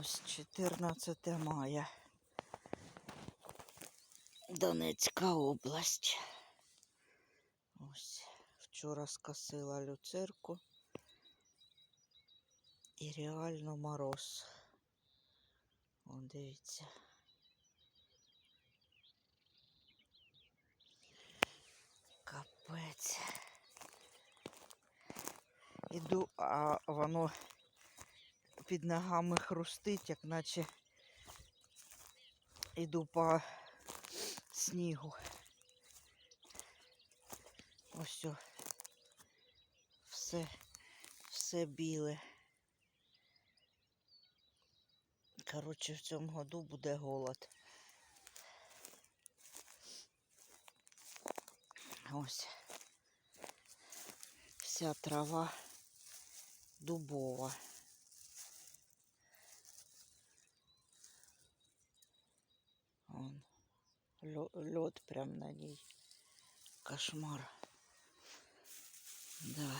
Ось 14 мая. Донецька область. Ось. Вчора скосила люцерку. І реально мороз. Вон дивіться. Капець. Іду, а воно під ногами хрустить, як наче іду по снігу. Ось о. все, все біле. Коротше, в цьому году буде голод. Ось. Вся трава дубова. Вон. Лед прям на ней. Кошмар. Да.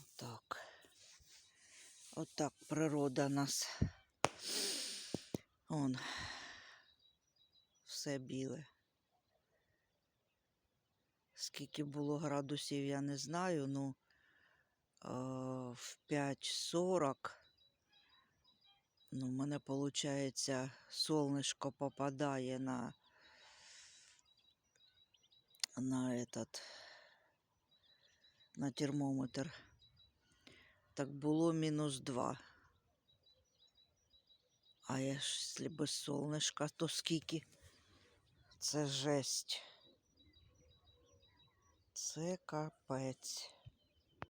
Отак. Отак природа нас. Он. Все біле. Скільки було градусів, я не знаю, ну в 5.40 ну, в мене виходить, солнышко попадає на на этот на термометр. Так було мінус 2. А я ж якщо без солнышка, то скільки? Це жесть. Це капець.